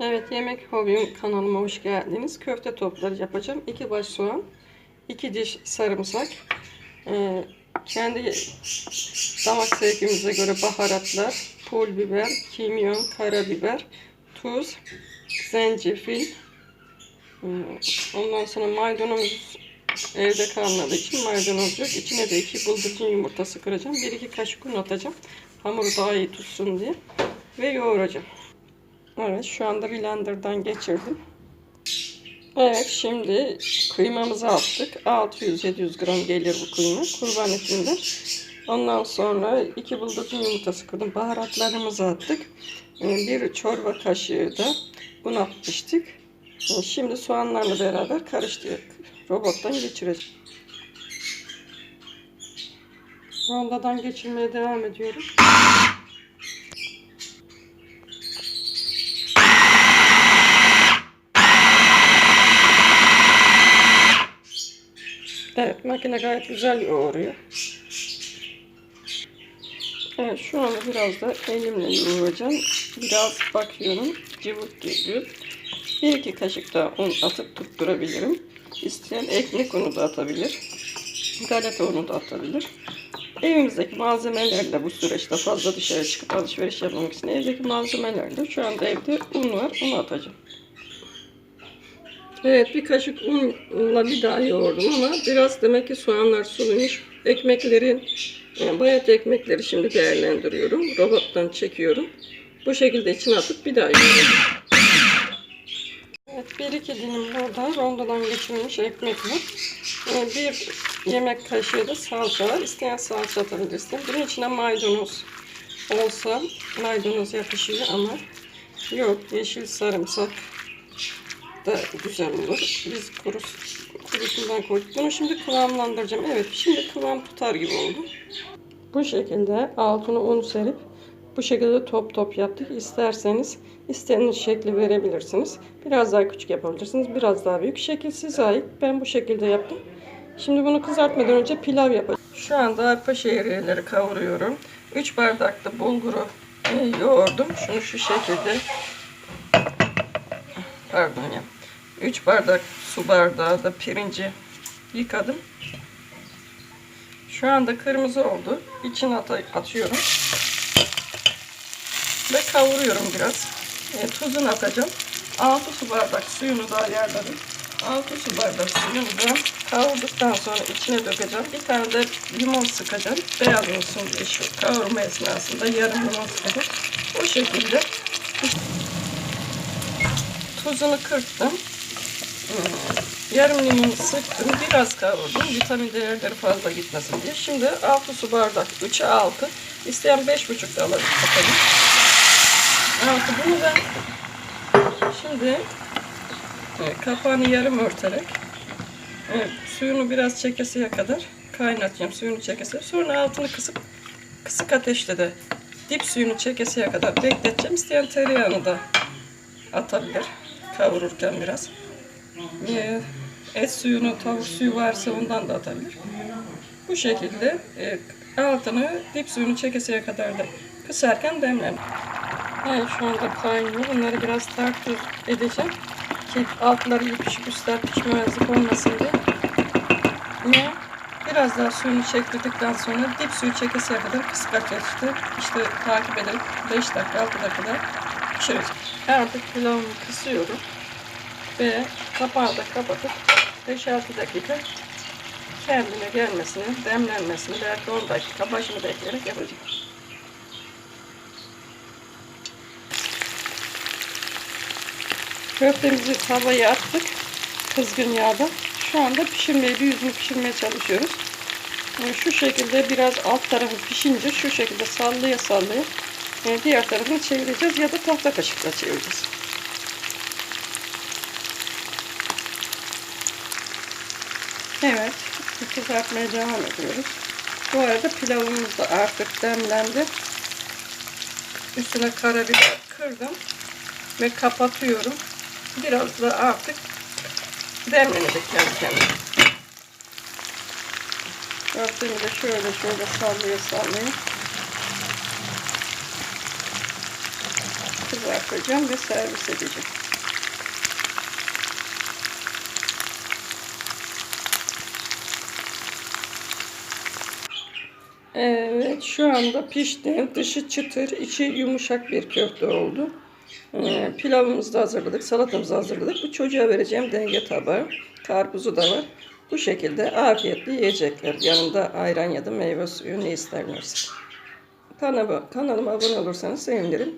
Evet yemek hobim kanalıma hoş geldiniz. Köfte topları yapacağım. 2 baş soğan, 2 diş sarımsak, ee, kendi damak zevkimize göre baharatlar, pul biber, kimyon, karabiber, tuz, zencefil, ee, ondan sonra maydanoz evde kalmadığı için maydanoz yok. İçine de 2 bıldırcın yumurtası kıracağım. 1-2 kaşık un atacağım. Hamuru daha iyi tutsun diye. Ve yoğuracağım. Evet şu anda blenderdan geçirdim. Evet şimdi kıymamızı attık. 600-700 gram gelir bu kıyma. Kurban etinden. Ondan sonra iki bıldırcın yumurtası kırdım. Baharatlarımızı attık. Ee, Bir çorba kaşığı da un atmıştık. Ee, Şimdi soğanlarla beraber karıştırdık. Robottan geçireceğim. Rondadan geçirmeye devam ediyorum. Evet makine gayet güzel yoğuruyor. Evet şu anda biraz da elimle yoğuracağım. Biraz bakıyorum cıvık geliyor. Bir iki kaşık daha un atıp tutturabilirim. İsteyen ekmek unu da atabilir. Galeta unu da atabilir. Evimizdeki malzemelerle bu süreçte fazla dışarı çıkıp alışveriş yapmamak için evdeki malzemelerle şu anda evde un var. Onu atacağım. Evet bir kaşık unla bir daha yoğurdum ama biraz demek ki soğanlar suluymuş. Ekmeklerin yani bayat ekmekleri şimdi değerlendiriyorum. Robottan çekiyorum. Bu şekilde içine atıp bir daha yoğuruyorum. Evet bir iki dilim burada rondodan geçirilmiş ekmek var. Ee, Bir yemek kaşığı da salça. İsteyen salça atabilirsin. Bunun içine maydanoz olsa maydanoz yakışıyor ama yok yeşil sarımsak da güzel olur. Biz kurus, kurusundan koyduk. Bunu şimdi kıvamlandıracağım. Evet şimdi kıvam tutar gibi oldu. Bu şekilde altına un serip bu şekilde top top yaptık. İsterseniz istediğiniz şekli verebilirsiniz. Biraz daha küçük yapabilirsiniz. Biraz daha büyük. Şekil size ait. Ben bu şekilde yaptım. Şimdi bunu kızartmadan önce pilav yapacağım. Şu anda arpa şehriyeleri kavuruyorum. 3 bardak da bulguru yoğurdum. Şunu şu şekilde pardon ya. 3 bardak su bardağı da pirinci yıkadım. Şu anda kırmızı oldu. İçine at atıyorum. Ve kavuruyorum biraz. E, tuzunu atacağım. 6 su bardak suyunu da ayarladım. 6 su bardak suyunu da kavurduktan sonra içine dökeceğim. Bir tane de limon sıkacağım. Beyaz olsun diye şu kavurma esnasında yarım limon sıkacağım. Bu şekilde tuzunu kırptım. Hmm, Yarım limon sıktım. Biraz kavurdum. Vitamin değerleri fazla gitmesin diye. Şimdi 6 su bardak. 3'e 6. İsteyen 5,5 da alabilir. 6 bunu ben şimdi e, kapağını yarım örterek evet, suyunu biraz çekesiye kadar kaynatacağım. Suyunu çekesiye. Sonra altını kısıp kısık ateşte de dip suyunu çekesiye kadar bekleteceğim. İsteyen tereyağını da atabilir. Kavururken biraz. Ee, et suyunu, tavuk suyu varsa ondan da atabilir. Bu şekilde e, altını dip suyunu çekesiye kadar da kısarken demlerim. Yani şu anda kaynıyor. Bunları biraz takdir edeceğim. Ki altları yapışık üstler pişmezlik olmasın diye. Ve biraz daha suyunu çektirdikten sonra dip suyu çekesiye kadar kısık ateşte işte takip ederek 5 dakika 6 dakikada pişireceğim. Artık pilavımı kısıyorum. Ve kapağı da kapatıp 5-6 dakika kendine gelmesini, demlenmesini belki 10 dakika başını bekleyerek yapacağım. Köftemizi tavaya attık. Kızgın yağda. Şu anda pişirmeye, bir yüzünü pişirmeye çalışıyoruz. Şu şekilde biraz alt tarafı pişince şu şekilde sallaya sallaya yani diğer tarafını çevireceğiz ya da tahta kaşıkla çevireceğiz. Evet, kızartmaya devam ediyoruz. Bu arada pilavımız da artık demlendi. Üstüne karabiber kırdım ve kapatıyorum. Biraz da artık demlenecek kendi kendine. Köftemi de şöyle şöyle sallaya sallaya kızartacağım. ve servis edeceğim. Evet şu anda pişti. Dışı çıtır, içi yumuşak bir köfte oldu. Ee, pilavımızı da hazırladık, salatamızı hazırladık. Bu çocuğa vereceğim denge tabağı. Karpuzu da var. Bu şekilde afiyetle yiyecekler. Yanında ayran ya da meyve suyu ne isterlerse. Kanalıma abone olursanız sevinirim.